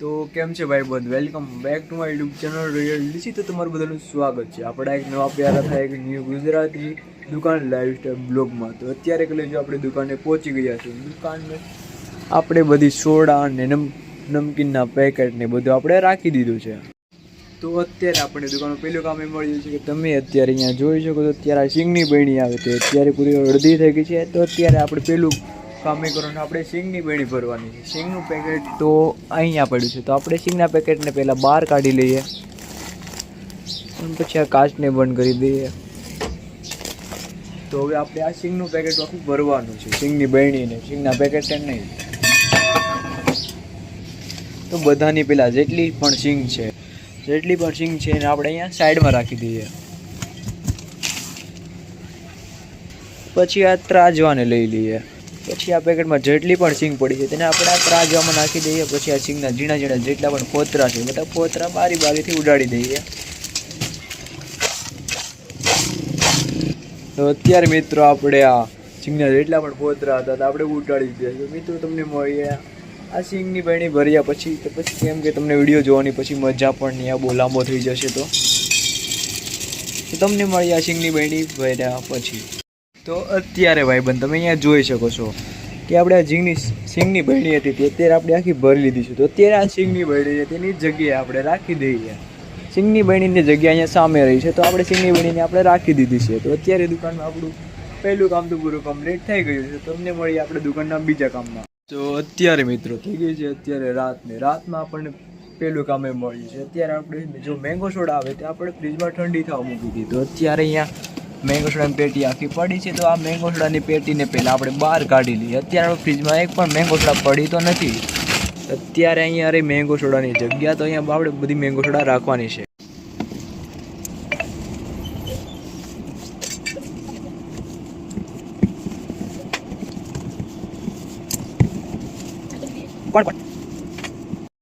તો કેમ છે ભાઈ બંધ? Welcome back to my YouTube channel royal DC તો તમારું બધાનું સ્વાગત છે. આપણા એક નવા પ્યારા થાય એક ન્યૂ ગુજરાતી દુકાન લાઈવ સ્ટાઈલ બ્લોગમાં તો અત્યારે કલે જો આપણે દુકાને પહોંચી ગયા છે દુકાનને આપણે બધી સોડા ને નમ, નમકીનના પેકેટ ને બધું આપણે રાખી દીધું છે. તો અત્યારે આપણે દુકાનનું પહેલું કામ એ મળ્યું છે કે તમે અત્યારે અહીંયા જોઈ શકો તો અત્યારે સિંગની બહેણી આવે તો અત્યારે પૂરી અડધી થઈ ગઈ છે. તો અત્યારે આપણે પેલું કામ કરવાનું. આપણે સિંગની બેણી ભરવાની છે. સિંગનું પેકેટ તો અહીંયા પડ્યું છે. તો આપણે સિંગના પેકેટને પહેલાં બહાર કાઢી લઈએ. અને પછી આ કાચને બંધ કરી દઈએ. તો હવે આપણે આ સિંગનું પેકેટ આખું ભરવાનું છે. સિંગની બેણીને સિંગના પેકેટ નહીં. તો બધાની પેલા જેટલી પણ સિંગ છે, જેટલી પણ સિંગ છે એને આપણે અહીંયા સાઈડમાં રાખી દઈએ. પછી આ ત્રાજવાને લઈ લઈએ. પછી આ પેકેટમાં જેટલી પણ સિંગ પડી છે તેને આપણે આ ત્રાજવામાં નાખી દઈએ, પછી આ સિંગના ઝીણા ઝીણા જેટલા પણ ફોતરા છે, બધા ફોતરા બારી બારીથી ઉડાડી દઈએ. તો અત્યારે મિત્રો આપણે આ સિંગના જેટલા પણ ફોતરા હતા તો આપણે ઉડાડી દીધા મિત્રો તમને મળીએ આ સિંગની બહેણી ભર્યા પછી, તો પછી કેમ કે તમને વીડિયો જોવાની પછી મજા પણ નહીં, આ બહુ લાંબો થઈ જશે તો. તમને મળી આ સિંગની બહેણી ભર્યા પછી. તો અત્યારે ભાઈબંધ, તમે અહીંયા જોઈ શકો છો કે આપણે આ ઝીંગની સિંગની બહેણી હતી તે અત્યારે આપણે આખી ભરી લીધી છે. તો અત્યારે આ સિંગની બહેણી તેની જગ્યાએ આપણે રાખી દઈએ. સિંગની બહેણીની જગ્યા અહીંયા સામે રહી છે, તો આપણે સિંગની બહેણીને આપણે રાખી દીધી છે. તો અત્યારે દુકાનમાં આપણું પહેલું કામ તો પૂરું કમ્પ્લીટ થઈ ગયું છે. તમને મળીએ આપણે દુકાનના બીજા કામમાં. તો અત્યારે મિત્રો થઈ ગઈ છે, અત્યારે રાતને. રાતમાં આપણને પહેલું કામ મળ્યું છે. અત્યારે આપણે જો મેંગો સોડા આવે તે આપણે ફ્રીજમાં ઠંડી થવા મૂકી દીધી. તો અત્યારે અહીંયા મેંગો સોડાની પેટી આખી પડી છે. તો આ મેંગો સોડાની પેટીને પહેલાં આપણે બહાર કાઢી લઈએ. અત્યારે ફ્રીજમાં એક પણ મેંગો સોડા પડી તો નથી. અત્યારે અહીંયા અરે મેંગો સોડાની જગ્યા. તો અહીંયા આપણે બધી મેંગો સોડા રાખવાની છે. કોણ કોણ?